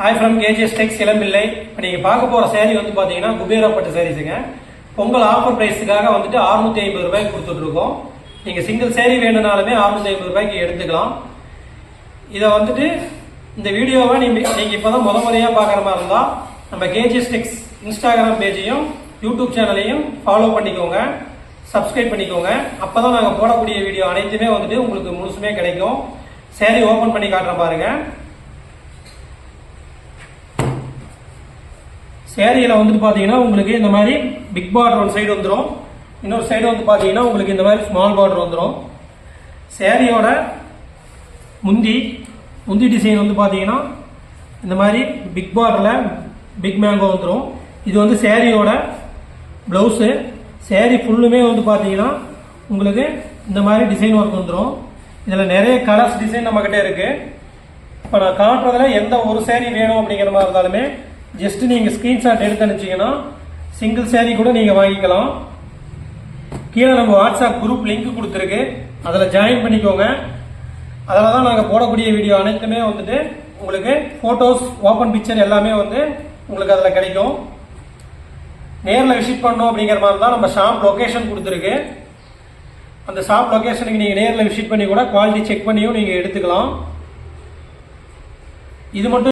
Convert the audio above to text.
Hi from KGS Tex Elampillai. இப்போ நீங்கள் பார்க்க போகிற சேரீ வந்து பார்த்தீங்கன்னா குபேரப்பட்ட சேரீஸுங்க பொங்கல் ஆஃபர் ப்ரைஸுக்காக வந்துட்டு அறுநூத்தி ஐம்பது ரூபாய்க்கு கொடுத்துட்ருக்கோம். நீங்கள் சிங்கிள் சேரீ வேணுனாலுமே அறுநூத்தி ஐம்பது ரூபாய்க்கு எடுத்துக்கலாம். இதை வந்துட்டு இந்த வீடியோவை நீங்கள் நீங்கள் இப்போ தான் முத முறையாக பார்க்குற மாதிரி இருந்தால் நம்ம கேஜிஎஸ் டெக்ஸ் இன்ஸ்டாகிராம் பேஜையும் யூடியூப் சேனலையும் ஃபாலோ பண்ணிக்கோங்க. சப்ஸ்கிரைப் பண்ணிக்கோங்க. அப்போ தான் நாங்கள் போடக்கூடிய வீடியோ அனைத்துமே வந்துட்டு உங்களுக்கு முழுசுமே கிடைக்கும். சேரீ ஓப்பன் பண்ணி காட்டுறேன் பாருங்கள் சேரீயில் வந்துட்டு பார்த்தீங்கன்னா உங்களுக்கு இந்த மாதிரி பிக் பார்டர் ஒரு சைடு வந்துடும் இன்னொரு சைடு வந்து பார்த்தீங்கன்னா உங்களுக்கு இந்த மாதிரி ஸ்மால் பார்டர் வந்துடும் சேரீயோட முந்தி முந்தி டிசைன் வந்து பார்த்தீங்கன்னா இந்த மாதிரி பிக் பார்டரில் பிக் மேங்கோ வந்துடும் இது வந்து சேரீயோட ப்ளவுஸு சேரீ ஃபுல்லுமே வந்து பார்த்தீங்கன்னா உங்களுக்கு இந்த மாதிரி டிசைன் ஒர்க் வந்துடும் இதில் நிறைய கலர்ஸ் டிசைன் நம்மக்கிட்ட இருக்குது இப்போ நான் காட்டுறதுல எந்த ஒரு சேரீ வேணும் அப்படிங்கிற மாதிரி இருந்தாலுமே ஜஸ்ட் நீங்கள் ஸ்க்ரீன்ஷாட் எடுத்து அனுப்பிச்சிங்கன்னா சிங்கிள் சேரீ கூட நீங்கள் வாங்கிக்கலாம். கீழே நம்ம வாட்ஸ்அப் குரூப் லிங்க் கொடுத்துருக்கு. அதில் ஜாயின் பண்ணிக்கோங்க. அதில் தான் நாங்கள் போடக்கூடிய வீடியோ அனைத்துமே வந்துட்டு உங்களுக்கு ஃபோட்டோஸ் ஓப்பன் பிக்சர் எல்லாமே வந்து உங்களுக்கு அதில் கிடைக்கும். நேரில் விசிட் பண்ணோம் அப்படிங்கிற மாதிரி தான் நம்ம ஷாப் லொக்கேஷன் கொடுத்துருக்கு. அந்த ஷாப் லொக்கேஷனுக்கு நீங்கள் நேரில் விசிட் பண்ணி கூட குவாலிட்டி செக் பண்ணியும் நீங்கள் எடுத்துக்கலாம். இது மட்டும்